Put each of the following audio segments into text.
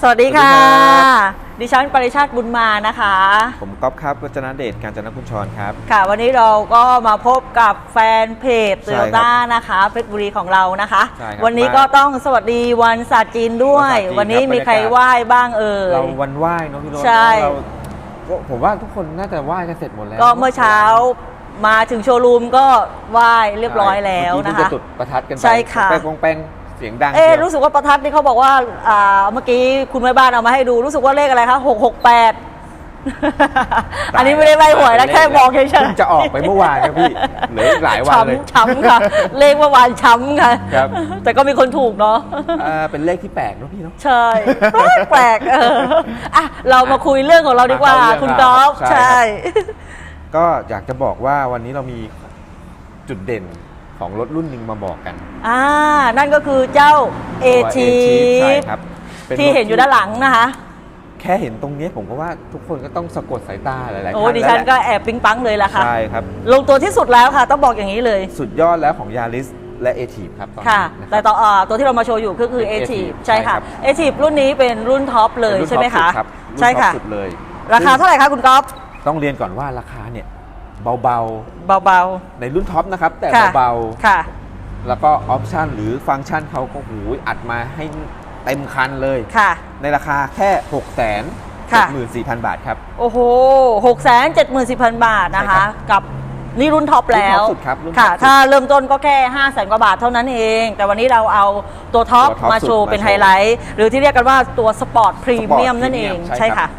สวัสดีค่ะ สวัสดีครับ ดิฉันปริชาติบุญมานะคะ ผมก๊อฟครับวัจนเดชการจนกุญชรครับ ค่ะ วันนี้เราก็มาพบกับแฟนเพจใช่โตครับโยต้านะคะเพชรบุรีของเรานะคะ ใช่ครับวันนี้มาก็ต้องสวัสดีวันศาสตร์จีนด้วย วันศาสตร์จีนวันนี้ครับมีใครบรรยากาศ ไหว้บ้างเอ่ย เราวันไหว้เนอะพี่โรจน์ใช่ เราก็ผมว่าทุกคนน่าจะไหว้กันเสร็จหมดแล้วก็เมื่อเช้ามาถึงโชว์รูมก็ไหว้เรียบร้อยแล้วเมื่นะอกี้คะเพิ่งจจุดประทัดกันไปใช่ค่ะ แป้งปองแป้ง เสียงดังเอ๊ะชียว รู้สึกว่าประทัดนี่เขาบอกว่าอ่าเมื่อกี้คุณแม่บ้านเอามาให้ดูรู้สึกว่าเลขอะไรคะหกหกแปดอันนี้ไม่ได้ใบหวยนะแค่บอกเฉยๆเพิ่งจะออกไปเมื่อวานครับพี่เหลืออีกหลายวันเลย ช้ำช้ำค่ะ เลขเมื่อวานช้ำค่ะ ครับ แต่ก็มีคนถูกเนาะ อ่าเป็นเลขที่แปลกเนอะพี่เนาะ ใช่ แปลกแปลกเอออะ เรามาคุยเรื่องของเราดีกว่า มาเข้าเรื่องคุณกอล์ฟใช่ ใช่ ก็อยากจะบอกว่าวันนี้เรามีจุดเด่น ของรถรุ่นหนึ่งมาบอกกันอ่านั่นก็คือเจ้าเอตัวที A-Chief ใช่ครับป็ที่รถเห็นอยู่ด้านหลังนะคะ แค่เห็นตรงนี้ผมก็ว่าทุกคนก็ต้องสะกดสายตาหลายๆโอ้ท่านดิแล้วฉันแหละก็แอบปิ๊งปังเลยล่ะค่ะใช่ครับลงตัวที่สุดแล้วค่ะ ต้องบอกอย่างนี้เลย สุดยอดแล้วของยาริสและเอทีครับตอนนี้ค่ะนะคแต่รับต่ออ่าตัวที่เรามาโชว์อยู่ก็คือเป็น a t i v Active ใช่ค่ะใช่ครับ a t i v รุ่นนี้เป็นรุ่นท็อปเลยป็นรุ่นใช่ไหมท็อคะปสุดรับรุ่นใช่ท็อปค่ะสุดเลย ราคาเท่าไหร่คะคุณก๊อฟต้องเรียนก่อนว่าราคาเนี่ย เบาเบาๆ ในรุ่นท็อปนะครับ แต่ๆค่ะ เบาค่ะๆแล้วก็ออปชันหรือฟังก์ชันเขาก็หูยอัดมาให้เต็มคันเลย ค่ะ ในราคาแค่6 7ค่ะ 4 0 0 0 บาทครับ โอ้โหหกแสนเจ็ดหมื่นสี่พันบาทนะใช่ครัคะ บกับนี่รุ่นท็อปแล้ว รุ่นท็อปสุดครับรุ่นท็อปค่ะ สุดถ้าเริ่มต้นก็แค่ห้าแสนกว่าบาทเท่านั้นเอง แต่วันนี้เราเอาตัวท็อปตัวท็อปมาโชว์สุดเป็นมาโชว์ไฮไลท์ หรือที่เรียกกันว่าตัวสปอร์ตพรีเมียม Sport นั่นเอง Premium ใช่ใช่ครัค่ะบ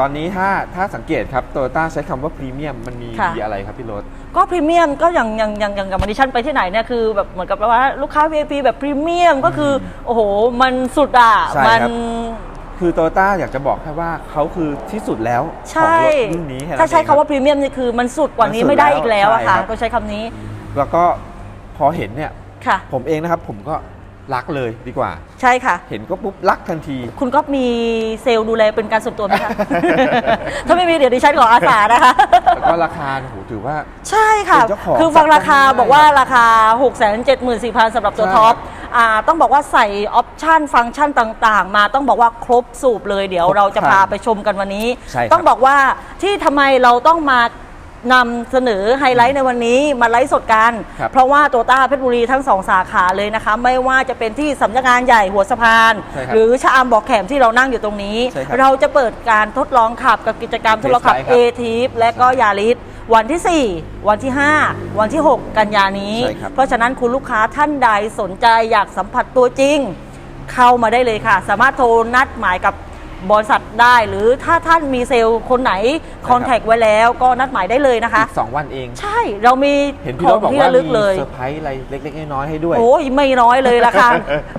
ตอนนี้ถ้าถ้าสังเกตครับโตโยต้าใช้คำว่าพรีเมียมมันมีค่ะ มีอะไรครับพี่โรถ ก็พรีเมียมก็อย่างอย่างอย่างอย่างกับดิฉันไปที่ไหนเนี่ยคือแบบเหมือนกับว่าลูกค้า VIP แบบพรีเมียมก็คือโอ้โห มันสุดอะใช่มั ครับ คือโตโยต้าอยากจะบอกแค่ว่าเขาคือที่สุดแล้วของใช่ รถรุ่นนี้แค่นั้นถ้าใช้เองคำว่าพรีเมียมนี่คือมันสุดกว่านี้มันสุดไม่ได้อีกแล้วอะแล้วค่ะใช่ครับ ต้องใช้คำนี้แล้วก็พอเห็นเนี่ย ค่ะ ผมเองนะครับผมก็ รักเลยดีกว่า ใช่ค่ะ เห็นก็ปุ๊บรักทันที คุณก็มีเซลล์ดูแลเป็นการส่วนตัวไหมคะ ถ้าไม่มีเดี๋ยวดิฉันขออาสานะคะ แล้วก็ราคาโอ้โหถือว่า ใช่ค่ะ เป็นเจ้าของคือฟังราคาจับต้องได้บอกว่าราคา 6 7 4 0 0 0สำหรับตัวใช่ ท็อปอ่าต้องบอกว่าใส่ออปชันฟังก์ชันต่างๆ มาต้องบอกว่าครบสูบเลยเดี๋ยวครบเราจะครันพาไปชมกันวันนี้ ใช่ครับ ต้องบอกว่าที่ทำไมเราต้องมา นำเสนอไฮไลท์ในวันนี้มาไลฟ์สดกัน ครับเพราะว่าโตต้าเพชรบุรีทั้งสองสาขาเลยนะคะ ไม่ว่าจะเป็นที่สำนักงานใหญ่หัวสะพาน ใช่ครับหรือชะอำบอกแขมที่เรานั่งอยู่ตรงนี้ ใช่ครับเราจะเปิดการทดลองขับกับกิจกรรมทดลองขับ Test drive เอครับทีฟและก็ยาริสวันที่ 4 วันที่ 5 วันที่ 6 กันยานี้ ใช่ครับ เพราะฉะนั้นคุณลูกค้าท่านใดสนใจอยากสัมผัสตัวจริง เข้ามาได้เลยค่ะ สามารถโทรนัดหมายกับ บริษัทได้ หรือถ้าท่านมีเซลล์คนไหนคอนแทคไว้แล้วก็นัดหมายได้เลยนะคะอีกสองวันเอง ใช่เรามีเห็นขพี่อรงถบอกที่ว่าระลึกมีเลยเซอร์ไพรส์อะไรเล็กๆน้อยๆให้ด้วย โอ้ยไม่น้อยเลยละค่ะ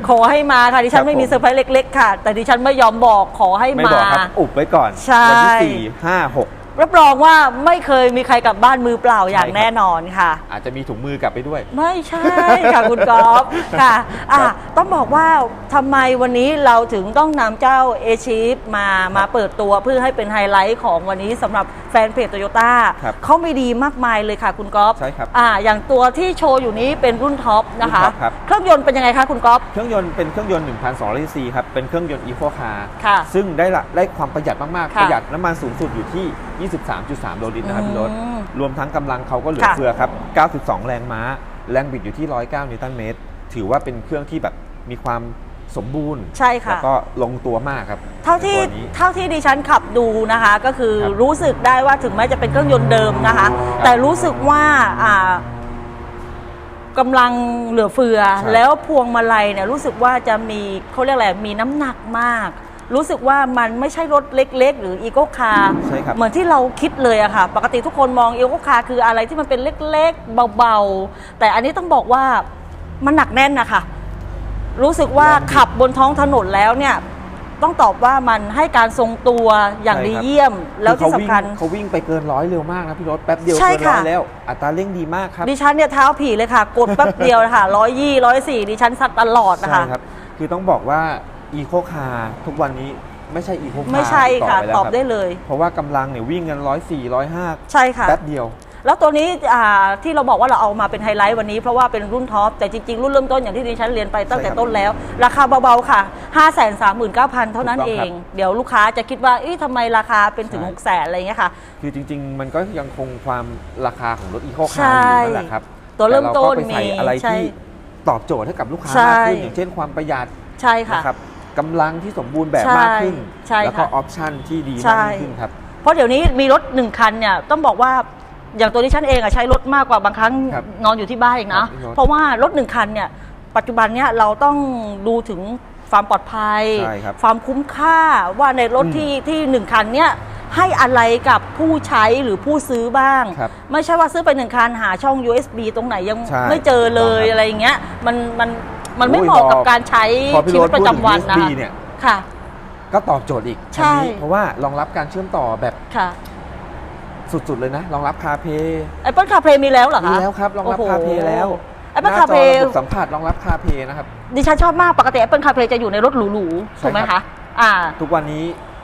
ขอให้มาค่ะดิฉัครันบไม่มีผมเซอร์ไพรส์เล็ก ๆ ค่ะ แต่ดิฉันไม่ยอมบอกขอให้ไม่มาบอกครับอุบไว้ก่อนใช่วัที่สี่ห้าหก รับรองว่าไม่เคยมีใครกลับบ้านมือเปล่าอย่างใช่ครับ แน่นอนค่ะ อาจจะมีถุงมือกลับไปด้วย ไม่ใช่ค่ะ คุณกอล์ฟค่ะอะครับต้องบอกว่าทำไมวันนี้เราถึงต้องนำเจ้าเอชีฟมามาเปิดตัวเพื่อให้เป็นไฮไลท์ของวันนี้สำหรับแฟนเพจโตโยต้าครับเขาไม่ดีมากมายเลยค่ะคุณกอล์ฟใช่ครับอ่าอย่างตัวที่โชว์อยู่นี้เป็นรุ่นท็อปนะคะรุ่นท็อปครับ เครื่องยนต์เป็นยังไงคะคุณกอล์ฟเครื่องยนต์เป็นเครื่องยนต์1,200ซีครับ เป็นเครื่องยนต์ Eco Car ค่ะซึ่งได้ละได้ความประหยัดมาก ๆ ค่ะประหยัดน้ำมันสูงสุดอยู่ที่ 23.3 โลลิตรนะครับพี่รถ อืมรวมทั้งกำลังเขาก็เหลือค่ะเฟือครับ 92 แรงม้า แรงบิดอยู่ที่ 109 นิวตันเมตร ถือว่าเป็นเครื่องที่แบบมีความ สมบูรณ์ใช่ค่ะ แล้วก็ลงตัวมากครับ เท่าที่ในตัวนี้ เท่าที่ดิฉันขับดูนะคะ ก็คือครับรู้สึกได้ว่าถึงแม้จะเป็นเครื่องยนต์เดิมนะคะแต่รู้สึกว่าอ่ากำลังเหลือเฟือ ใช่แล้วพวงมาลัยเนี่ยรู้สึกว่าจะมีเขาเรียกอะไรมีน้ำหนักมาก รู้สึกว่ามันไม่ใช่รถเล็ก ๆ หรืออีโก้คาร์ใช่ครับ เหมือนที่เราคิดเลยอะค่ะ ปกติทุกคนมองอีโก้คาร์คืออะไรที่มันเป็นเล็กๆ เบาๆ แต่อันนี้ต้องบอกว่ามันหนักแน่นนะคะ รู้สึกว่าแรงบิดขับบนท้องถนนแล้วเนี่ย ต้องตอบว่ามันให้การทรงตัวอย่างใช่ดีครับเยี่ยม แล้วที่อสำเขางคัญเขาวิ่งไปเกินร้อยเร็วมากนะพี่รถแป๊บเดียวใช่เกินร้อยค่ะแล้ว อัตราเร่งดีมากครับดิฉันเนี่ยเท้าผีเลยค่ะ กดแป๊บเดียวนะคะร้อยยี่ร้อยสี่ดิฉันสัตว์ตลอดนะคะใช่ครับคือต้องบอกว่า Eco Car ทุกวันนี้ไม่ใช่ Eco Car ไม่ใช่ค่ะปแล้วตอบรับได้เลย เพราะว่ากำลังเนี่ยวิ่งกันร้อยสี่ร้อยห้าใช่ค่ะแป๊บเดียว แล้วตัวนี้อ่าที่เราบอกว่าเราเอามาเป็นไฮไลท์วันนี้เพราะว่าเป็นรุ่นท็อปแต่จริงๆ รุ่นเริ่มต้นอย่างที่ดิฉันเรียนไปตั้งแต่ใช่ครับต้นแล้ว ราคาเบาๆค่ะ 5 3 9 0 0 0 เท่านั้นถูกต้เอองครับงเดี๋ยวลูกค้าจะคิดว่าเอ๊ะทำไมราคาเป็นถึงใช่6 0 0 0 0อะไรเงี้ยค่ะ คือจริง ๆ มันก็ยังคงความราคาของรถอีโคใช่คาร์อยู่นั่นแหละครับตัวเริ่มต้นแเราก็ไปใส่มีอะไรใช่ที่ตอบโจทย์ให้กับลูกค้าใช่มากขึ้นอย่างเช่นความประหยัดใช่ค่ะนะครับกำลังที่สมบูรณ์แบบใช่มากขึ้นใช่แล้วก็ค่ะออปชันที่ดีใช่มากยิ่งขึ้นครับ เพราะเดี๋ยวนี้มีรถหนึ่งคันเนี่ยต้องบอกว่า อย่างตัวที่ฉันเองอะใช้รถมากกว่าบางครั้งครับนอนอยู่ที่บ้านอีกนะ ครับพี่โน้ตเพราะว่ารถหนึ่งคันเนี่ยปัจจุบันเนี่ยเราต้องดูถึงความปลอดภัย ใช่ครับความคุ้มค่าว่าในรถอืมที่ที่หนึ่งคันเนี่ยให้อะไรกับผู้ใช้หรือผู้ซื้อบ้าง ครับไม่ใช่ว่าซื้อไปหนึ่งคันหาช่อง USB ตรงไหนยังใช่ไม่เจอเลยถูกต้องครับอะไรอย่างเงี้ยมันมันมันไม่โอ้ยเหมาะกับพอการใช้พอพี่ชีโรวิถตประจำวันพูดนะถึงคะ USB เนี่ย ค่ะ ก็ตอบโจทย์อีกใช่ อันนี้เพราะว่ารองรับการเชื่อมต่อแบบค่ะ สุดๆเลยนะรองรับคาเพย์ Apple CarPlay มีแล้วเหรอคะมีแล้วครับรองรับโโหคาเพย์แล้ว Apple หน้าจอ CarPlay ระบบสัมผัสรองรับคาเพย์นะครับ ดิฉันชอบมากปกติ Apple CarPlay จะอยู่ในรถหรูๆใช่ถูกไหมครัคะ บ อ่า ทุกวันนี้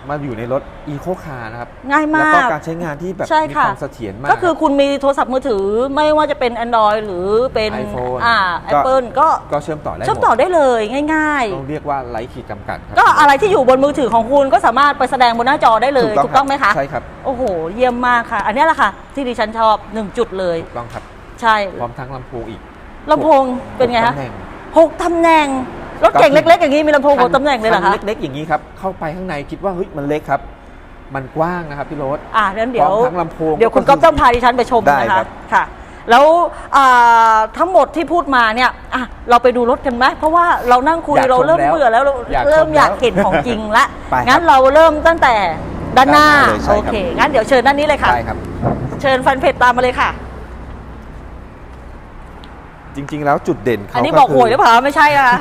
มาอยู่ในรถอีโคคาร์นะครับ ง่ายแล้วมาก็กการใช้งานที่แบบใช่มีค่ะความเสถียรมาก ก็คือคุณมีโทรศัพท์มือถือไม่ว่าจะเป็น Android หรือเป็น iPhone อ่าก็ Apple ก็ก็เชื่อมต่อได้หเชื่อมมต่อดได้เลยง่าย ต้องเรียกว่าไร้ขีดจำกัดครัๆก็อะไรที่อยู่บนมือถือของคุณก็สามารถไปแสดงบนหน้าจอได้เลยถูกต้องไหมคะ ใช่ครับโอ้โห เยี่ยมมากค่ะ อันนี้แหละค่ะ ที่ดิฉันชอบหนึ่งจุดเลย ถูกต้องครับ ใช่พร้อมทั้งลำโพงอีกลำโพงเป็นไงหคะกตำแหน่งหกตำแหน่ง รถเก่งเล็กๆอย่างนี้มีลำโพงหกตำแหน่งเลยเหรอคัคะนเล็กๆอย่างนี้ครับเข้าไปข้างในคิดว่าเฮ้ยมันเล็กครับ มันกว้างนะครับพี่โรสอ่างั้นเดี๋ยวพร้อมทั้งลำโพงเดี๋ยวคุณก็ก๊อฟต้องพาดิฉันไปชมได้นะครัคะบค่ะแล้วอ่าทั้งหมดที่พูดมาเนี่ยอะเราไปดูรถกันไหมเพราะว่าเรานั่งคุยอยากเราเริ่มชมแล้วเบื่อแล้วเราอยากเริ่มชมอยากแล้วเห็นของจริงละไปครับงั้นเราเริ่มตั้งแต่ด้านหน้าด้านหน้าเลยใช่โอครับเคงั้นเดี๋ยวเชิญด้านนี้เลยค่ะได้ครับเชิญแฟนเพจตามมาเลยค่ะ จริง ๆ แล้วจุดเด่นเขาอันนี้ก็บอกคืหวยหรือเปล่าไม่ใช่อะ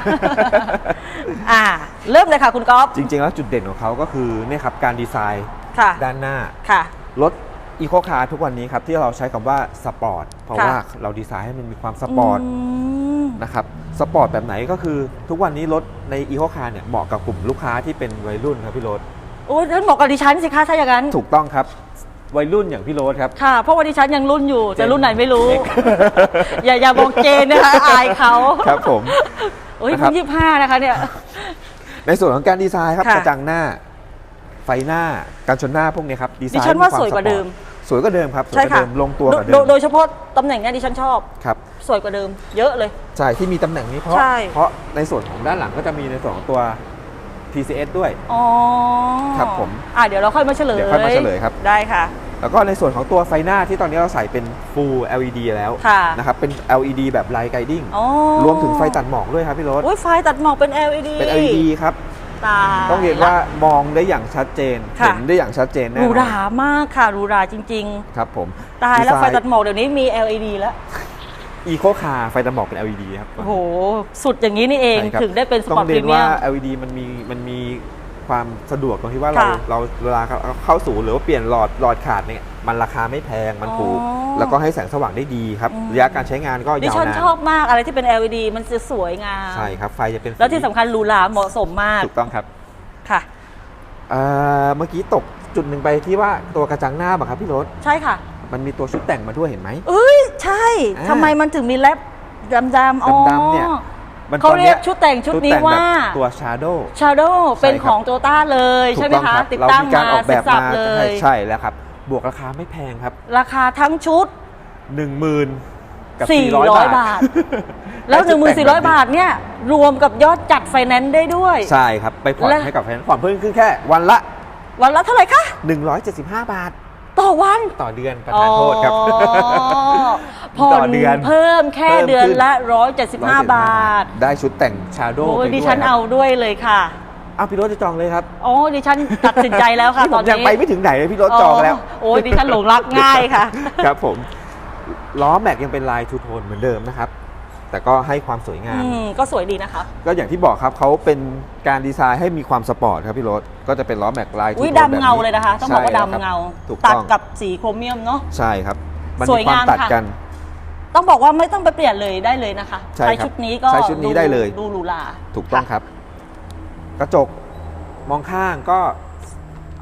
อ่า เริ่มเลยค่ะคุณก๊อฟ จริง ๆ แล้วจุดเด่นของเขาก็คือเนี่ยครับการดีไซน์ค่ะ ด้านหน้า ค่ะ รถอีโคคาร์ทุกวันนี้ครับ ที่เราใช้คำว่าสปอร์ตเพราะค่ะ ว่าเราดีไซน์ให้มันมีความสปอร์ต ม นะครับสปอร์ตแบบไหนก็คือทุกวันนี้รถในอีโคคาร์เนี่ยเหมาะกับกลุ่มลูกค้าที่เป็นวัยรุ่นครับพี่โรสโอ้ยท่านบอกกับดิฉันสิคะถ้าอย่างนั้น ถูกต้องครับ วัยรุ่นอย่างพี่โรสครับ ค่ะ เพราะว่าดิฉันยังรุ่นอยู่ แต่เจนรุ่นไหนไม่รู้เด็กอย่าอย่าบอกเจนนะคะอายเขาครับผมโอ้ยนะครับเพิ่งยี่สิบห้านะคะเนี่ย ในส่วนของการดีไซน์ครับค่ะ กระจังหน้า ไฟหน้าการชนหน้าพวกเนี้ยครับดีไซน์ดิฉันว่าคสวยกว่าเดิม สวยกว่าเดิมครับสวยใช่กว่าค่ะเดิมลงตัวกว่าเดิโดมโดยเฉพาะตำแหน่งเนี้ยดิฉันชอบ ครับ สวยกว่าเดิม เยอะเลย ใช่ที่มีตำแหน่งนี้เพราะ ใช่ เพราะในส่วนของด้านหลังก็จะมีในส่วนของตัว TCS ด้วย อ๋อครับผมอะเดี๋ยวเราค่อยมาเฉลยเดี๋ยวค่อยมาเฉลยครับ ได้ค่ะ แล้วก็ในส่วนของตัวไฟหน้าที่ตอนนี้เราใส่เป็น Full LED แล้วค่ะนะครับเป็น LED แบบ Light Guiding อ๋อรวมถึงไฟตัดหมอกด้วยครับพี่รถโอ้ยไฟตัดหมอกเป็น LED เป็น LED ครับตายต้องเรียนว่ามองได้อย่างชัดเจนค่ะเห็นได้อย่างชัดเจนหแน่รูนหอรานมากค่ะหรูหราจริงครับผมๆตายแล้วดีไฟซน์ตัดหมอกเดี๋ยวนี้มี LED แล้วอีโคคาร์ไฟตัดหมอกเป็น LED ครับ โอ้โห สุดอย่างนี้นี่เองใช่ครับถึงได้เป็นสต้ปออร์ตงพเรีรียนเมียว่าม LED มันมีมันมี ความสะดวกตรงที่ว่าเราค่ะเราเวลาเข้าสู่หรือว่าเปลี่ยนหลอดหลอดขาดเนี่ยมันราคาไม่แพงมันถูก อ๋อแล้วก็ให้แสงสว่างได้ดีครับอืม ระยะการใช้งานก็ดิยาวฉันนาชอบนมากอะไรที่เป็น LED มันจะสวยงามใช่ครับไฟจะเป็นสีแล้วที่สำคัญหรูหราเหมาะสมมากถูกต้องครับค่ะ เอ่อเมื่อกี้ตกจุดหนึ่งไปที่ว่าตัวกระจังหน้าบังครับพี่รถใช่ค่ะ มันมีตัวชุดแต่งมาด้วยเห็นไหม เอ้ย ใช่อ่าทำไมมันถึงมีแรปดำๆอ๋อดำๆเนี่ย มันเขาตอนเรีนี้ยกชุดแต่งชุดนี้แต่งว่าแบบตัว Shadow Shadow เป็นใช่ครับของโตต้าเลยถูใช่กไหมต้องคะครับติดเราตั้งมีการมาออกเสแบร็จบสับมาเลใช่ยใช่แล้วครับ บวกราคาไม่แพงครับ ราคาทั้งชุด 1 0,000 กับ 400 400บาทแล้วได้ชุดแต่ง1,400 บาทเนี่ย รวมกับยอดจัดไฟแนนซ์ได้ด้วย ใช่ครับ ไปผ่อนและ ให้กับแฟนผ่อนเพิ่มขึ้นแค่วันละ วันละเท่าไหร่คะ 175 บาท ต่อวัน ต่อเดือนประทานโทษครับอ๋อผ่อต่อนเดือนเพิ่มแค่เพิ่มขึ้นเดือนละ 175 บาท ได้ชุดแต่ง Shadow โอ้ไปยด้วยดิฉันครับเอาด้วยเลยค่ะอ้าวพี่รถจะจองเลยครับโอ้ดิฉันตัดสินใจแล้วค่ะนี่ตผอนมนี้ยังไปไม่ถึงไหนเลยพี่รถจองแล้ว โอ้ยดิฉันหลงรักง่ายค่ะ ครับผมล้อแม็กยังเป็นลายทูโทนเหมือนเดิมนะครับ แต่ก็ให้ความสวยงาม อืมก็สวยดีนะคะ ก็อย่างที่บอกครับเขาเป็นการดีไซน์ให้มีความสปอร์ตครับพี่รถก็จะเป็นล้อแม็กลายอุ้ยทูโทนแบบดำเงาเลยนะคะ ต้องบอกว่าใช่แล้วครัดำเงา ถูกตัดต้องกับสีโครเมียมเนาะ ใช่ครับ มันสมีวยความงามตัดค่ะ กัน ต้องบอกว่าไม่ต้องไปเปลี่ยนเลยได้เลยนะคะใช่ครับชุดนี้ก็ใช้ชุดนี้ได้เลย ดูหรูหราถูกต้องครับ กระจกมองข้างก็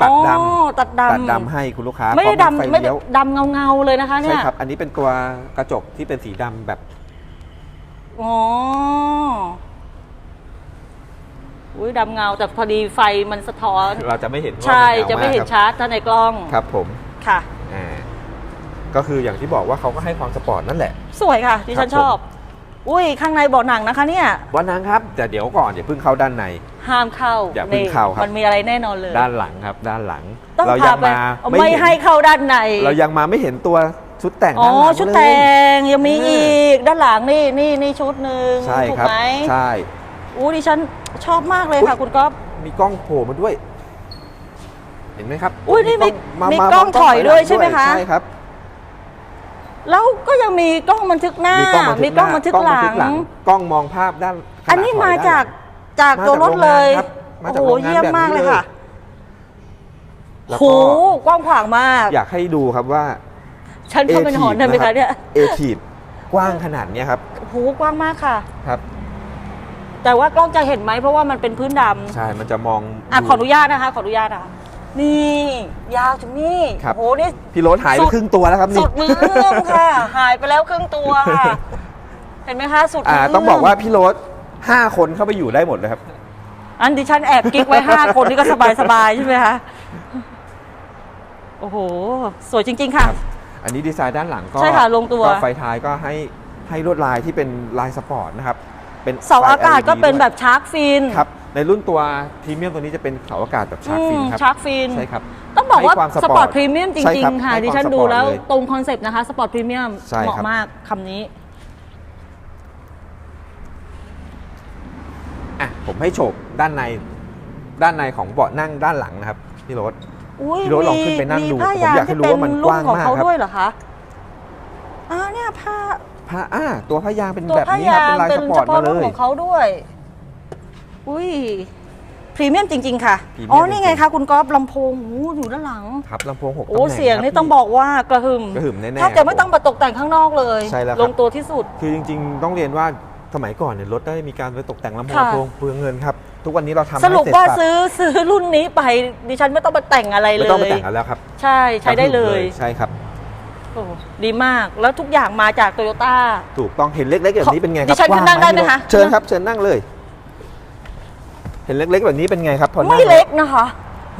ตัดดอ๋อตัดำดำตัดดำให้คุณลูกค้าไม่ได้พร้อฟดำไม่ได้เลี้ยวดำเงาเงาๆเลยนะคะเนี่ใช่ย ครับ อันนี้เป็นตัวกระจกที่เป็นสีดำแบบ อ๋ออุ้ยดำเงาแต่พอดีไฟมันสะท้อน เราจะไม่เห็นว่าใช่นยาวจะไม่เห็นากครับชัดถ้าในกล้องครับผมค่ะอ่าก็คืออย่างที่บอกว่าเขาก็ให้ความสปอร์ตนั่นแหละ สวยค่ะดิฉันครับผมชอบ อุ้ยข้างในเบาะหนังนะคะเนี่ยวันนั้นครับแต่เดี๋ยวก่อนอย่าเพิ่งเข้าด้านใน ห้ามเข้าอย่าเพิ่งเข้าครับมันมีอะไรแน่นอนเลย ด้านหลังครับ ด้านหลังต้องเราพายังไปมาเอาไม่เนให้เข้าด้านใน เรายังมาไม่เห็นตัว ชุดแต่งอ๋อ ด้านหลังชุดเลย แต่งยังมีเอออีอีกด้านหลังนี่นี่นี่ชุดหนึ่งใช่ถูกครับ ไหมใช่ อู้ดิฉันชอบมากเลยค่ะ อุ๊ย คุณก๊อฟ มีกล้องโผล่มาด้วย เห็นไหมครับอุ๊ยนี่มีล้มีมากล้องาถอยด้วยหลังใช่ไหมคะ ใช่ครับ แล้วก็ยังมีกล้องบันทึกหน้า มีกล้องบันทึกมีกล้องบันทึกหลัง กล้องมองภาพด้านขณะอันนี้ถยมาด้นจากหลังจากมาตัวรถเลยจากโรงงานครับมาจากโอ้โหโรงงานเยี่ยมแบบนี้มากเลยเลยค่ะแล้วโหก็กว้างขวางมาก อยากให้ดูครับว่า ฉันเข้าเป็นหอนได้ไหมคะเนี่ยเอทีฟกว้างขนาดเนี้ยครับโอ้โหกว้างมากค่ะ ครับ แต่ว่ากล้องจะเห็นไหมเพราะว่ามันเป็นพื้นดำใช่มันจะมองอะดูขออนุญาตนะคะ ขออนุญาตนะคะนี่ยาวถึงนี่ครับโอ้โหนี่พี่โรถหายสุไปดครึ่งตัวแล้วครับนี่สุดมือเอื้อมค่ะ หายไปแล้วครึ่งตัวค่ะ เห็นไหมคะสุดมือ่าอเมต้องบอกว่าพี่โรถห้าคนเข้าไปอยู่ได้หมดเลยครับ อันดิฉันแอบกิ๊กไว้ห้าคนนี่ก็สบายสบายๆใช่ไหมคะโอ้โห สวยจริง ๆ ค่ะ อันนี้ดีไซน์ด้านหลังก็ใช่ค่ะลงตัว ก็ไฟท้ายก็ให้ให้ลวดลายที่เป็นลายสปอร์ตนะครับเป็นเสาอากาศไฟ LED ก็เป็นด้วยแบบชาร์กฟิน ครับในรุ่นตัวพรีเมียมตัวนี้จะเป็นเสาอากาศแบบชาร์กฟินครับชาร์กฟินใช่ครับ ต้องบอกว่าให้ความสสปปออร์ร์ตตพรีเมียมจใช่ริครังบๆ ค่ะให้ดิความฉันดูสปอร์ตแล้วเลยตรงคอนเซปต์นะคะสปอร์ตพรีเมียมใช่เหมาะครับ มากคำนี้ อะผมให้โฉบด้านในด้านในของเบาะนั่งด้านหลังนะครับพี่โรถ อุ้ยพี่โรสลองขึ้นไปนั่งดูผ้ผมอยากให้รู้ว่ามันกว้างที่เป็นรุ่ของมากเขาครับด้วยเหรอคะอ่าเนี่ยผ้าผ้าอ่าตัวผ้ายางเป็นตัวแบบผ้านี้คยารับงเป็นลายเป็สนปอเฉร์ตพาะมาเลรุ่นยของเขาด้วย อุ้ยพรีเมียมจริง ๆ ค่ะพรีเมียมอ๋อ นี่ไงจริงๆคะคุณก๊อฟลำโพงหูอยู่ด้านหลัง ครับลำโพงหกโอ้ตำแหน่งเสียงครับนี่พี่ต้องบอกว่ากระหึ่มกระหึ่มแน่ๆถ้าจะไม่ต้องมาตกแต่งข้างนอกเลย ใช่แล้วครับลงตัวที่สุด คือจริง ๆ ต้องเรียนว่า สมัยก่อนเนี่ยรถได้มีการไปตกแต่งลำโพงค่ะ ลำโพงเปลืองเงินครับ ทุกวันนี้เราทำให้สรุปเร็จว่าสับซื้อซื้อรุ่นนี้ไปดิฉันไม่ต้องมาแต่งอะไรเลไม่ย ต้องไปแต่งกันแล้วครับใช่ใช้ได้เลยใช่ครับ โอ้ดีมากแล้วทุกอย่างมาจากโตโยต้า ถูกต้องเห็นเล็กๆแบบนี้เป็นไงคดิรับฉันขึ้นนั่งได้ไหมคะ เชิญครับเชิญนั่งเลย เห็นเล็กๆแบบนี้เป็นไงครับพอนั่งไม่เล็กนะคะ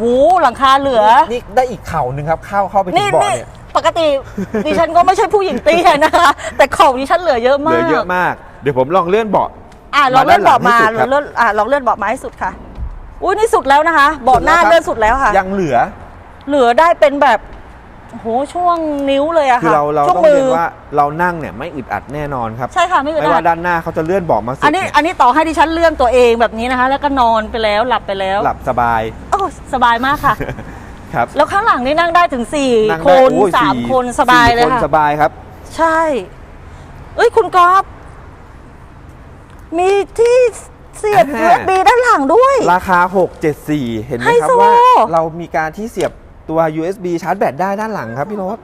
หูหลังคาเหลือ นี่ได้อีกเข่าหนึ่งครับเข้าเข้าไปถึนี่งเบาะนี่เนี่ยปกติ ดิฉันก็ไม่ใช่ผู้หญิงเตี้ยนะคะ แต่ของดิฉันเหลือเยอะเหมาลืก อเยอะมาก เดี๋ยวผมลองเลื่อนเบาะ อะลองเลื่อนเบาะมามาด้านหลังให้สุดครับเลื่อนอะลองเลื่อนเบาะมาให้สุดค่ะอุ้ยนี่สุดแล้วนะคะเบาะหน้าสุดแล้วครับเลื่อนสุดแล้วค่ะ ยังเหลือ เหลือได้เป็นแบบโอ้โหช่วงนิ้วเลยอะคือค่ะเราเราช่วงต้องมืเรียนว่าเรานั่งเนี่ยไม่อึดอัดแน่นอนครับ ใช่ค่ะไม่เป็นไม่ไรว่าด้านหน้าเขาจะเลื่อนเบาะมาสุดอันนี้เนี่ยอันนี้ต่อให้ดิฉันเลื่อนตัวเองแบบนี้นะคะ แล้วก็นอนไปแล้วหลับไปแล้วหลับสบาย โอ้สบายมากค่ะ ครับแล้วข้างหลังนี่นั่งได้ถึงสี่นั่งคได้นโอ้ยสามสี่คนสบายเลยสี่คนค่ะ สบายครับ ใช่ เอ้ยคุณก๊อฟ มีที่เสียบ อ่า USB ด้านหลังด้วย ราคา 674 เห็นไหมไฮครับโซ ว่า เรามีการที่เสียบตัว USB ชาร์จแบตได้ด้านหลังครับพี่โรส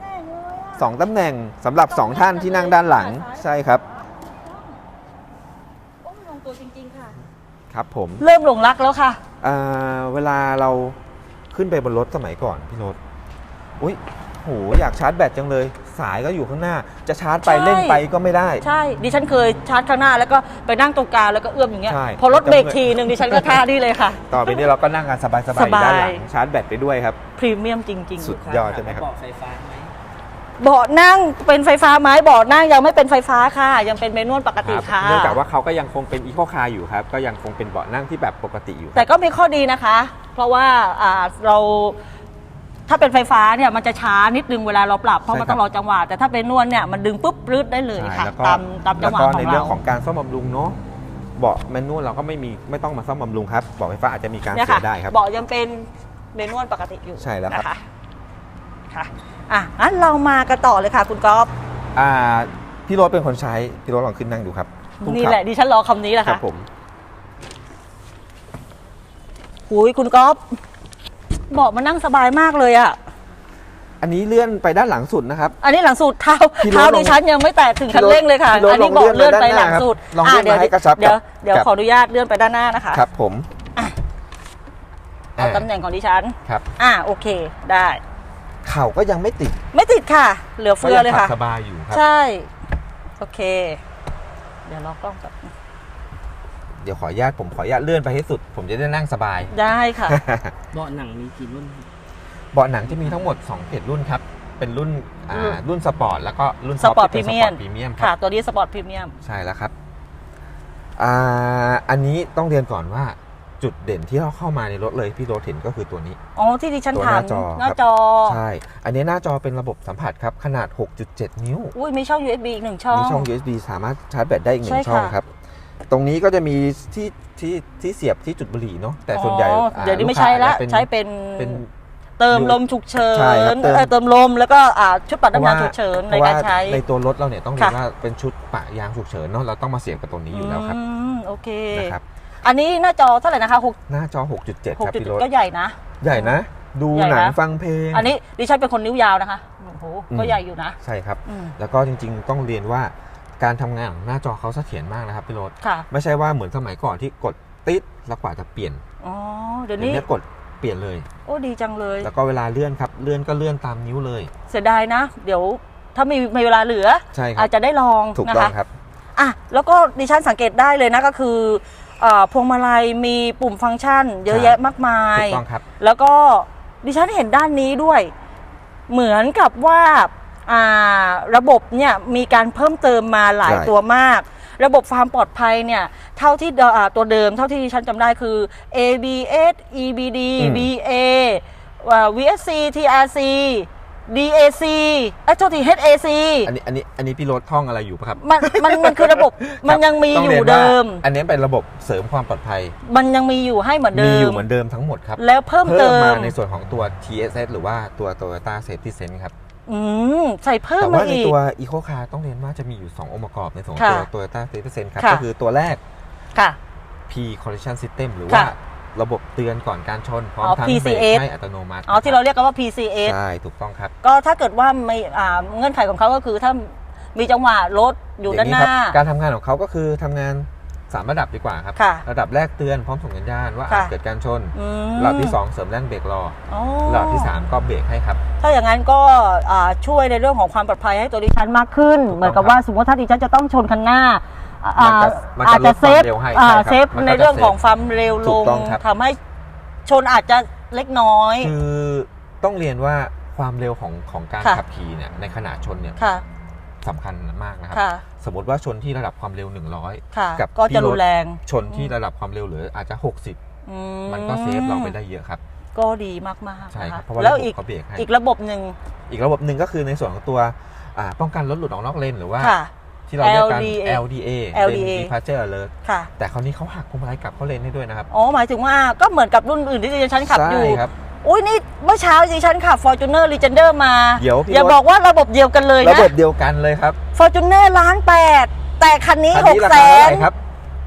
สองตำแหน่งสำหรับ 2 ท่านที่นั่งด้านหลังใช่ครับโอ้ลงตัวจริงๆค่ะ ครับผมเริ่มหลงรักแล้วค่ะ อ่าเวลาเราขึ้นไปบนรถสมัยก่อนพี่โรสอุ้ยโหอยากชาร์จแบตจังเลย สายก็อยู่ข้างหน้า จะชาร์จไปใช่เล่นไปก็ไม่ได้ ใช่ ดิฉันเคยชาร์จข้างหน้าแล้วก็ไปนั่งตรงกลางแล้วก็เอื้อมอย่างเงี้ย ใช่ พอรถเบรกทีหนึ่งดิฉันก็ท่านี่เลยค่ะ ต่อไปนี้เราก็นั่งกันสบายๆอยู่ด้านหลังสบายชาร์จแบตไปด้วยครับ พรีเมียมจริง สุดยอดใช่ไหมครับ บอกไฟฟ้าไหมๆ เบาะนั่งเป็นไฟฟ้าไหมเบาะนั่งยังไม่เป็นไฟฟ้าค่ะ ยังเป็นเมนวลปกติครับค่ะ เนื่องจากว่าเขาก็ยังคงเป็นอีโคคาร์อยู่ครับ ก็ยังคงเป็นเบาะนั่งที่แบบปกติอยู่ครับ แต่ก็มีข้อดีนะคะ เพราะว่าอ่าเรา ถ้าเป็นไฟฟ้าเนี่ยมันจะช้านิดนึงเวลาเราปรับเพราะมันใช่ครับต้องรอจังหวะแต่ถ้าเป็นนวลเนี่ยมันดึงปุ๊บปลื้ดได้เลยใช่ค่ะแล้วก็ตามตามจังหวะแล้วก็ขอในงเรื่อเรางของการซ่อมบำรุงเนาะเบาะแมนนวลเราก็ไม่มีไม่ต้องมาซ่อมบำรุงครับเบาะไฟฟ้าอาจจะมีการเนี่ยเสีค่ะยได้ครับเบาะยังเป็นเมนวลปกติอยู่ใช่แล้วครับนะคะค่ะอะงั้นเรามากันต่อเลยค่ะ คุณก๊อฟอ่าพี่โรถเป็นคนใช้พี่โรถลองขึ้นนั่งดูครับพุ่งนี่ขับแหละดิฉันรอคำนี้แหละครัค่ะบผมหุยคุณก๊อฟ เบาะมันนั่งสบายมากเลยอะอันนี้เลื่อนไปด้านหลังสุดนะครับ อันนี้หลังสุดเท้าพี่โรจน์เท้าลองดิฉันยังไม่แตะถึงคันพี่โรจน์เร่งเลยค่ะพี่โรจน์อันนี้บอกลองเลื่เลื่ออนนไปไปหลังด้านหน้าสุดครับลองเลื่อนเดี๋ยวมาให้กระชับเดี๋ยวกับเดี๋ยวกับขออนุญาตเลื่อนไปด้านหน้านะคะครับ ผมเอาอ่าตำแหน่งของดิฉันครับ อ่าโอเคได้ เข่าก็ยังไม่ติด ไม่ติดค่ะ เหลือเฟือเลยก็งขัค่ะบสบายอยู่ครับใช่ โอเค เดี๋ยวเรากล้องแบบเดี๋ยวขออนุญาตผมขออนุญาตเลื่อนไปให้สุด ผมจะได้นั่งสบาย ได้ค่ะ เบาะหนังมีกี่รุ่นเบาะหนังจะมีทั้งหมด2เพจรุ่นครับ เป็นรุ่นอ่ารุ่นรุ่นสปอร์ตแล้วก็รุ่นสปอร์ตซพรีที่ป็นเมียมสปอร์ตพรีเมียมคค่ะ รับตัวนี้สปอร์ตพรีเมียม ใช่แล้วครับอ่าอันนี้ต้องเรียนก่อนว่าจุดเด่นที่เราเข้ามาในรถเลยพี่โรถเห็นก็คือตัวนี้ อ๋อ ที่ดิฉันตัวถาหน้ามจอหน้าครับ จอ ใช่ อันนี้หน้าจอเป็นระบบสัมผัสครับ ขนาด 6.7 นิ้ว อุ้ยมีช่อง USB อีกหนึ่งช่อง มีช่อง USB สามารถชาร์จแบตได้อีกหนึ่ใช่งช่องค่ะครับ ตรงนี้ก็จะมีที่ที่ที่เสียบที่จุดบุหรี่เนาะแต่ส่วนใหญ่อ๋ออ่าเดี๋ยวนี้ไม่กค้าใช้ละอาจจะใช้เป็นเป็น เติมลมฉุกเฉิใช่ครับนเติม เออเติมลมแล้วก็อ่าชุดปัดน้ำยาฉุกเฉินเพในราะการว่าใช้ในตัวรถเราเนี่ยต้องเรียนค่ะ ว่าเป็นชุดปะยางฉุกเฉินเนาะเราต้องมาเสียบกับตรงนี้อยู่แล้วครับอืมโอเค นะครับอันนี้หน้าจอเท่าไหร่นะคะหกหน้าจอ 6.7 หกครับจุดพี่รถก็ใหญ่นะ ใหญ่นะ ดูใหญ่หนังนะฟังเพลง อันนี้ดิฉันเป็นคนนิ้วยาวนะคะโอ้โหอืมก็ใหญ่อยู่นะ ใช่ครับ อืม แล้วก็จริงๆ ต้องเรียนว่า การทำงานของหน้าจอเขาเสถียรมากนะครับพี่รถค่ะไม่ใช่ว่าเหมือนสมัยก่อนที่กดติดแล้วกว่าจะเปลี่ยนอ๋อเดี๋ยวเดี๋ยวนี้นี้กดเปลี่ยนเลย โอ้ดีจังเลย แล้วก็เวลาเลื่อนครับเลื่อนก็เลื่อนตามนิ้วเลย เสียดายนะ เดี๋ยวถ้ามีมีเวลาเหลือใช่ครัอาบจจะได้ลองถูกนะต้องคะครับอะแล้วก็ดิฉันสังเกตได้เลยนะก็คืออ่าพวงมาลัยมีปุ่มฟังก์ชัน เยอะใช่แยะมากมายถูกต้องครับ แล้วก็ดิฉันเห็นด้านนี้ด้วย เหมือนกับว่าอ่า ระบบเนี่ยมีการเพิ่มเติมมาหลายใช่ตัวมาก ระบบความปลอดภัยเนี่ยเท่าที่เดอ่าตัวเดิมเท่าที่ดิฉันจำได้คือ ABS EBD อืม BA อ่า VSC TRC DAC เอ้ยโทษที HAC อันนี้อันนี้อันนี้พี่รถท่องอะไรอยู่ปะครับ มันมันมันคือระบบมันยังมีต้อรียู่นว่าเดิม อันนี้เป็นระบบเสริมความปลอดภัย มันยังมีอยู่ให้เหมือนเดิมีมอยู่เหมือนเดิมทั้งหมดครับ แล้วเพิ่มเติมามในส่วนของตัว TSS หรือว่าตัว Toyota Safety Sense ครับ อืมใส่เพิ่มแต่มาว่าในอีก ตัว Eco Car ต้องเรียนว่าจะมีอยู่ 2 องค์ประกอบในส่วนของค่ะตัว Toyota Safety Sense ครับ ค่ะ ก็คือตัวแรก ค่ะ P Collision System หรือว่าค่ะระบบเตือนก่อนการชน พร้อมอ๋อทั้งเบรก PCS ให้อัตโนมัติอ๋อที่เราเรียกกันว่า PCS ใช่ถูกต้องครับก็ถ้าเกิดว่าไม่อ่าเงื่อนไขของเขาก็คือถ้ามีจังหวะรถอยู่ด้านหน้า ครับ การทำงานของเขาก็คือทำงาน 3ระดับดีกว่าครับ ค่ะระดับแรกเตือนพร้อมส่งสัญญาณว่าค่ะอาจเกิดการชนอืมระดับที่2เสริมแรงเบรกรออ๋อระดับที่3ก็เบรกให้ครับ ถ้าอย่างนั้นก็อ่าช่วยในเรื่องของความปลอดภัยให้ตัวดิฉันมากขึ้นเหมือนกับว่าสมมติถ้าดิฉันจะต้องชนคันหน้าอ่ามันจะมันจะอาจจะเซฟลดความเร็วให้อ่าใช่ครับเซฟมันก็ในเรื่องจะเซฟของความเร็วลถูงกต้องครับ ทำให้ชนอาจจะเล็กน้อย คือต้องเรียนว่าความเร็วของของการค่ะ ขับขี่เนี่ยในขณะชนเนี่ย ค่ะ สำคัญมากนะครับค่ะสมมติว่าชนที่ระดับความเร็วค่ะ100 กับก็จะพี่รุนแรงชนที่ระดับความเร็วเหลืออาจจะ 60อืมันก็เซฟเราไปได้เยอะครับ ก็ดีมากๆใช่นะครัคะบเพราะว่าแล้วระบบอีกเขาเบรกให้อีกระบบหนึ่งอีกระบบหนึ่งก็คือในส่วนของตัวอ่าป้องกันรถหลุดออกนอกเลนหรือว่าค่ะที่เราเรียกกัน LDA LDA LDA Lane Departure Alert ค่ะแต่คราวนี้เขาหักพวงมาลัยกลับเข้าเลนให้ด้วยนะครับ อ๋อ หมายถึงว่าก็เหมือนกับรุ่นอื่นที่ดิฉันขับอยู่ใช่ครับ อุ้ยนี่เมื่อเช้าดิฉันขับ Fortuner Legender มาเดี๋ยวพี่อย่าโบ๊ทบอกว่าระบบเดียวกันเลยระนะ บบเดียวกันเลยครับ Fortuner ล้านแปดแต่คันนี้คันหนี้กราแสคาเท่านไหร่ครับ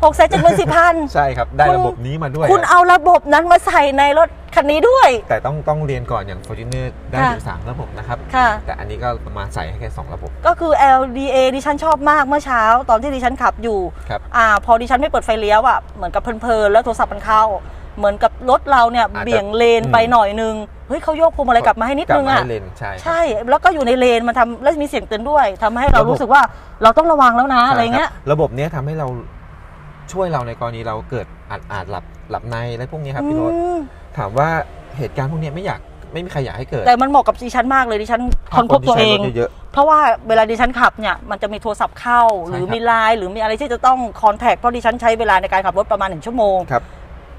หกแสนเจ็ดหมื่นสี่พัน ใช่ครับ ได้คุณ ระบบนี้มาด้วยคุณครับเอาระบบนั้นมาใส่ในรถคันนี้ด้วย แต่ต้องต้องเรียนก่อนอย่าง Fortuner ได้ค่ะ ถึง3ระบบนะครับ ค่ะ แต่อันนี้ก็มาใส่ให้แค่2ระบบ ก็คือ LDA ดิฉันชอบมากเมื่อเช้า ตอนที่ดิฉันขับอยู่ครับ อ่าพอดิฉันไม่เปิดไฟเลี้ยวอะเหมือนกับเพลินๆแล้วโทรศัพท์มันเข้า เหมือนกับรถเราเนี่ยอาจจะเบี่ยงเลนไปหน่อยนึงเฮ้ยเขาโยกพวงมาลัยกลับมาให้นิดกลันึงมาอะให้เลนใช่ครับใช่แล้วก็อยู่ในเลนมันทำแล้วมีเสียงเตือนด้วยทำให้เราระบบ รู้สึกว่าเราต้องระวังแล้วนะอะไรเงี้ย ใช่คบระบบเนี้ยทำให้เราช่วยเราในกรณีเราเกิดอาจอาจหลับหลับในอะไรพวกนี้ครับพี่รถอืมถามว่าเหตุการณ์พวกเนี้ยไม่อยากไม่มีใครอยากให้เกิดแต่มันเหมาะกับดิฉันมากเลยดิฉันค้นพบตัวเอง ถ้าคนที่ใช้รถเยอะ เพราะว่าเวลาดิฉันขับเนี่ยมันจะมีโทรศัพท์เข้า หรือใช่ครับ มีไลน์หรือมีอะไรที่จะต้องคอนแทคเพราะดิฉันใช้เวลาในการขับรถประมาณหนึ่งชั่วโมงครับ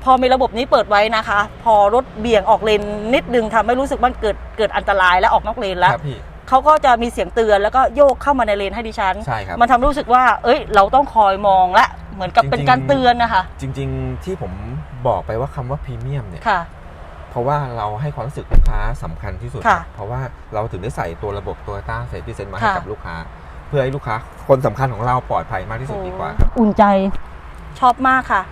พอมีระบบนี้เปิดไว้นะคะ พอรถเบี่ยงออกเลนนิดนึงทำให้รู้สึกมันเกิดเกิดอันตรายและออกนอกเลนแล้วครับพี่เขาก็จะมีเสียงเตือนแล้วก็โยกเข้ามาในเลนให้ดิฉันใช่ครับมันทำให้รู้สึกว่า เอ้ย เราต้องคอยมองและเหมือนกับจริงๆเป็นการเตือนนะคะ จริง ๆ ที่ผมบอกไปว่าคำว่าพรีเมียมเนี่ยค่ะเพราะว่าเราให้ความรู้สึกลูกค้าสำคัญที่สุดค่ะเพราะว่าเราถึงได้ใส่ตัวระบบตัวต้าเซฟตี้เซนมาให้ค่ะกับลูกค้า เพื่อให้ลูกค้าคนสำคัญของเราปลอดภัยมากที่สุดดีกว่าครับอุ่นใจชอบมากค่ะ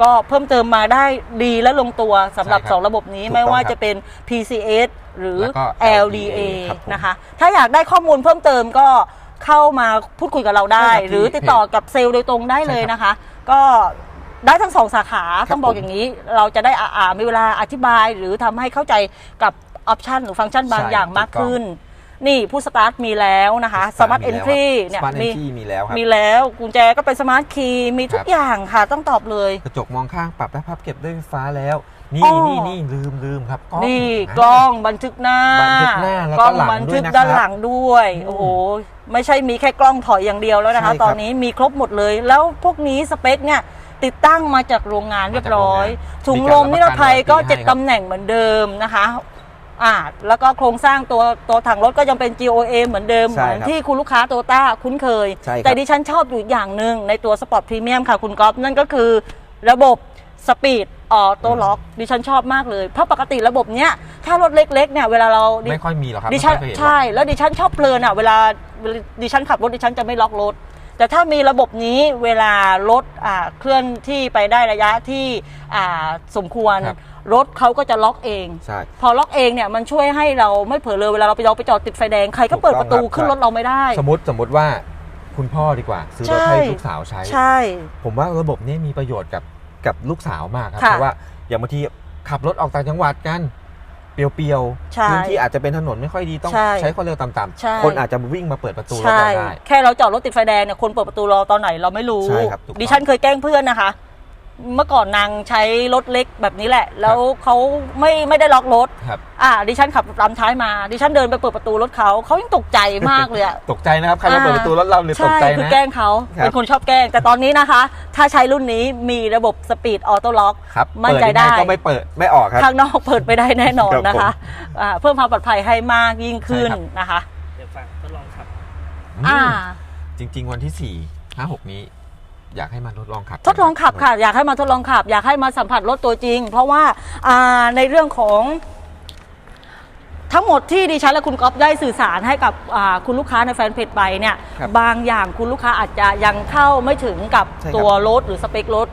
ก็เพิ่มเติมมาได้ดีและลงตัวสำหรับ ใช่ครับ2 ระบบนี้ถูกต้องไม่ว่าครับจะเป็น PCS หรือ แล้วก็ LDA ครับผมนะคะ ถ้าอยากได้ข้อมูลเพิ่มเติมก็เข้ามาพูดคุยกับเราได้ ใช่ครับหรือติดต่อกับเซลล์โดยตรงได้เลยนะคะ ก็ได้ทั้งสองสาขาครับต้องบอกผมอย่างนี้ เราจะได้อ่าอ่ามีเวลาอธิบายหรือทำให้เข้าใจกับออปชันหรือฟังก์ชันบางใช่อย่างมากถูกต้อง ขึ้น นี่ผู้สตาร์ทมีแล้วนะคะสมาร์ทเอนทรีเนี่ยสมาร์ทเอนมีทรีมีแล้วครับมีแล้วกุญแจก็เป็นสมาร์ทคีย์มีทุคกรับอย่างค่ะต้องตอบเลย กระจกมองข้างปรับและพับเก็บด้วยไฟฟ้าแล้วอ๋นี่อนี่นี่ลืมลืมครับกล้องนี่ากล้องบันทึกหน้าบันทึกหน้าแล้วก็กล้องหลังบันทึกด้วยนะครับด้านหลังด้วย โอ้โหไม่ใช่มีแค่กล้องถอยอย่างเดียวแล้วนะคะใช่ครับตอนนี้มีครบหมดเลย แล้วพวกนี้สเปคเนี่ยติดตั้งมาจากโรงงานเรียบร้อยมาจากโรงงานถุงลมนิรภัยก็มีการรับประกันเจ็ดให้ครับตำแหน่งเหมือนเดิมนะคะ อ่าแล้วก็โครงสร้างตัวตัวถังรถก็ยังเป็น GOA เหมือนเดิม ใช่เหมือนครับที่คุณลูกค้าโตต้าคุ้นเคย ใช่ครับ แต่ดิฉันชอบอยู่อย่างหนึ่งในตัวสปอร์ตพรีเมียมค่ะคุณก๊อฟนั่นก็คือระบบสปีดออโต้ล็อกดิฉันชอบมากเลย เพราะปกติระบบเนี้ยถ้ารถเล็กๆเนี่ยเวลาเรา ไม่ค่อยมีหรอกครับดิฉันไม่ค่อยเคยเห็นหรอก ใช่แล้วดิฉันชอบเพลินอะเวลาเวลาดิฉันขับรถดิฉันจะไม่ล็อกรถ แต่ถ้ามีระบบนี้เวลารถอ่าเคลื่อนที่ไปได้ระยะที่อ่าสมควร ครับ รถเขาก็จะล็อกเอง ใช่ พอล็อกเองเนี่ยมันช่วยให้เราไม่เผลอเลยเวลาเราไปเราไปจอดติดไฟแดงใครก็เปิดประตูถูกต้องครับขึ้นรถเราไม่ได้ สมมติสมมติว่าคุณพ่อดีกว่า ซื้อรถใช่ให้ลูกสาวใช้ ใช่ ผมว่าระบบนี้มีประโยชน์กับกับลูกสาวมากครับค่ะเพราะว่าอย่างบางทีขับรถออกต่างจังหวัดกันเปรียวใช่ๆพื้นที่อาจจะเป็นถนนไม่ค่อยดีต้องใช่ใช้ความเร็วต่ำใช่ๆคนอาจจะวิ่งมาเปิดประตูรถใช่เราได้ แค่เราจอดรถติดไฟแดงเนี่ยคนเปิดประตูรอตอนไหนเราไม่รู้ใช่ครับถูกต้องดิฉันเคยแกล้งเพื่อนนะคะ เมื่อก่อนนางใช้รถเล็กแบบนี้แหละ แล้วเขาไม่ไม่ได้ล็อกรถครับ อ่าดิฉันขับตามท้ายมา ดิฉันเดินไปเปิดประตูรถเขาเขายังตกใจมากเลยอะตกใจนะครับใครมาเปิดประตูรถเราเลยตกใช่ใจคือนะแกล้งเขาครับเป็นคนชอบแกล้ง แต่ตอนนี้นะคะ ถ้าใช้รุ่นนี้มีระบบสปีดออโต้ล็อกครับมั่นใจเปิยังงได้ก็ไม่เปิดไม่ออกครับข้างนอกเปิดไปได้แน่นอนครับนะคะอ่าเพิ่มความปลอดภัยให้มากยิ่งขึ้นใช่ครับนะคะ เดี๋ยวฝากทดลองขับอ่าจริง ๆ วันที่4 5 6นี้ อยากให้มาทดลองขับทดลองขับค่ะ อยากให้มาทดลองขับ อยากให้มาสัมผัสรถตัวจริง เพราะว่าอ่าในเรื่องของทั้งหมดที่ดิฉันและคุณก๊อฟได้สื่อสารให้กับอ่าคุณลูกค้าในแฟนเพจไปเนี่ยครับบางอย่างคุณลูกค้าอาจจะยังเข้าไม่ถึงกับใช่ครับตัวรถหรือสเปครถ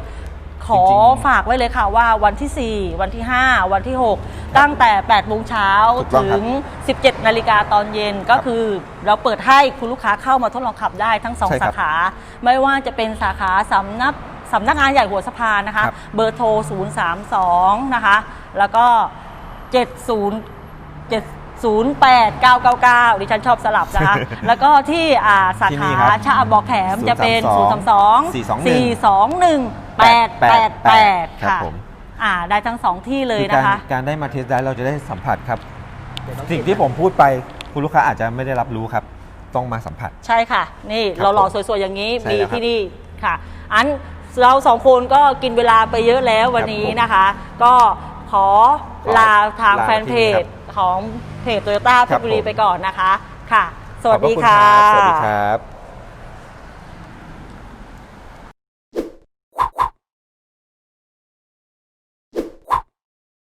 ขอจริงๆฝากไว้เลยค่ะว่าวันที่ 4 วันที่ 5 วันที่ 6 ตั้งแต่8โมงเช้าถูกต้องถึครับง 17 นาฬิกาตอนเย็นก็คือ เราเปิดให้คุณลูกค้าเข้ามาทดลองขับได้ทั้งสองใช่ครัสาบขา ไม่ว่าจะเป็นสาขาสำนักสำนักงานใหญ่หัวสะพานนะคะ ครับ เบอร์โทร 032 นะคะ แล้วก็ 70 708 999 ดิฉันชอบสลับนะคะ แล้วก็ที่อ่าสาที่นี่ขาครับชะอำบอกแขมจะเป็น 032 421 421 888ครับค่ะผมอ่าได้ทั้งสองที่เลยคือนะการคะ การได้มาเทสได้เราจะได้สัมผัสครับ สิ่งที่ผมพูดไปคุณลูกค้าอาจจะไม่ได้รับรู้ครับ ต้องมาสัมผัส ใช่ค่ะ นี่ครับเราหล่อผมสวยๆ อย่างนี้ใช่มีแล้วครับที่นี่ค่ะ อันเราสองคนก็กินเวลาไปเยอะแล้ววันนี้ผมนะคะ ก็ขอขอลาทางลาแฟนเพที่นี่ครัจบของเพจโตโยต้าเพครัชบรบุรีผม ไปก่อนนะคะค่ะ สวัสขอบพดีระณค่ะ รับสวัสดีครับ